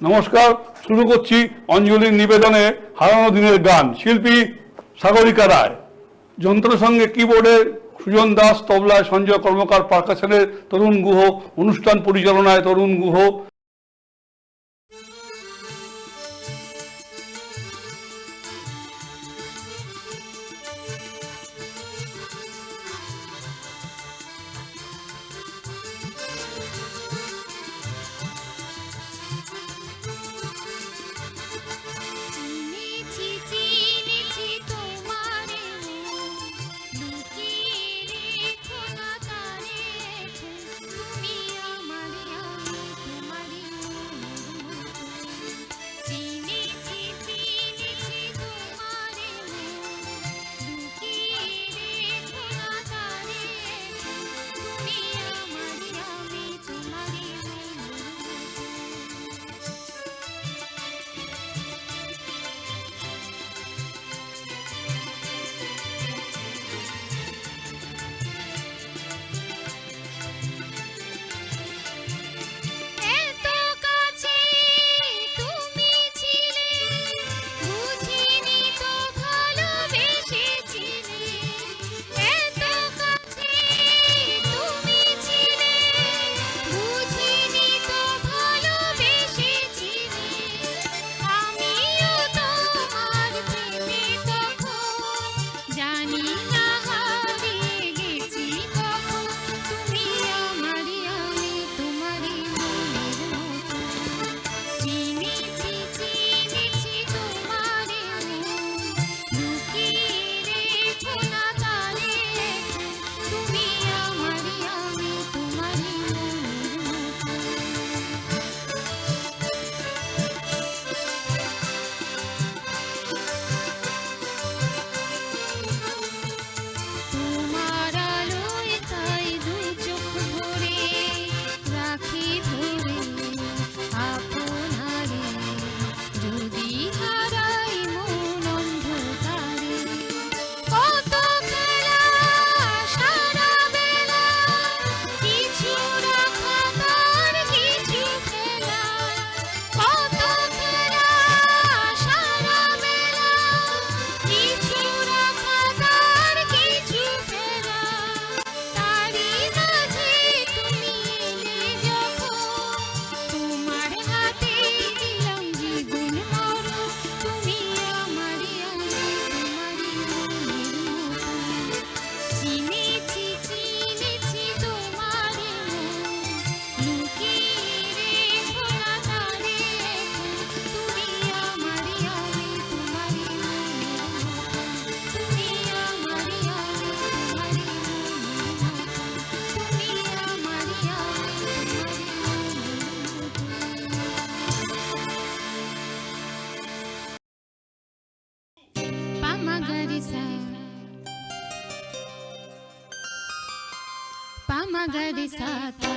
নমস্কার, শুরু করছি অঞ্জলির নিবেদনে হারানো দিনের গান, শিল্পী সাগরিকা রায়। যন্ত্র সঙ্গে কিবোর্ডে সুজন দাস, তবলায় সঞ্জয় কর্মকার পার্কাশনের তরুণ গুহ, অনুষ্ঠান পরিচালনায় তরুণ গুহ। सा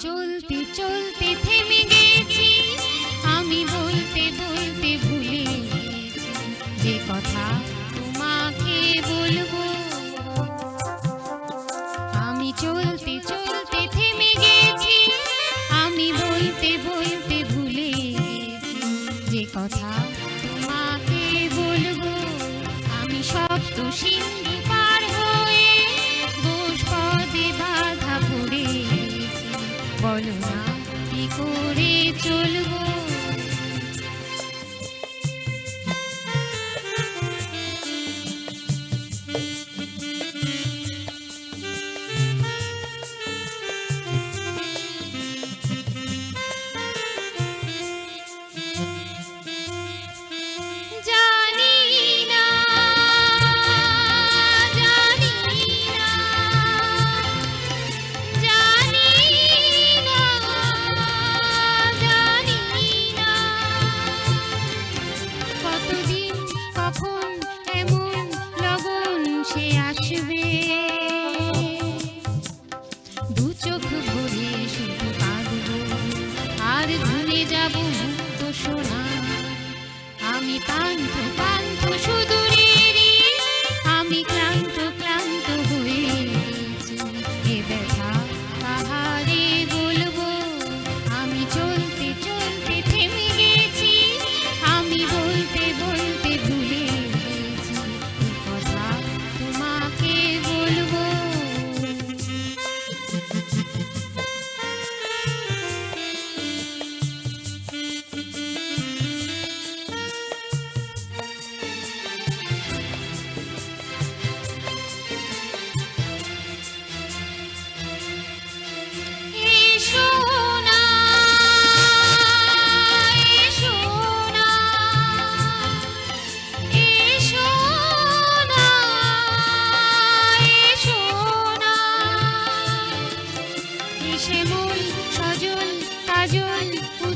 চলতে চলতে থেমে গেছি। আমি বলতে বলতে ভুলে গেছি। যে কথা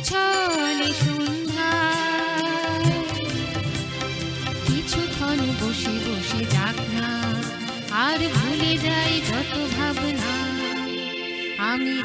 ছলে সন্ধ্যায় কিছুক্ষণ বসে বসে যাক না আর ভুলে যাই যত ভাবনা। আমি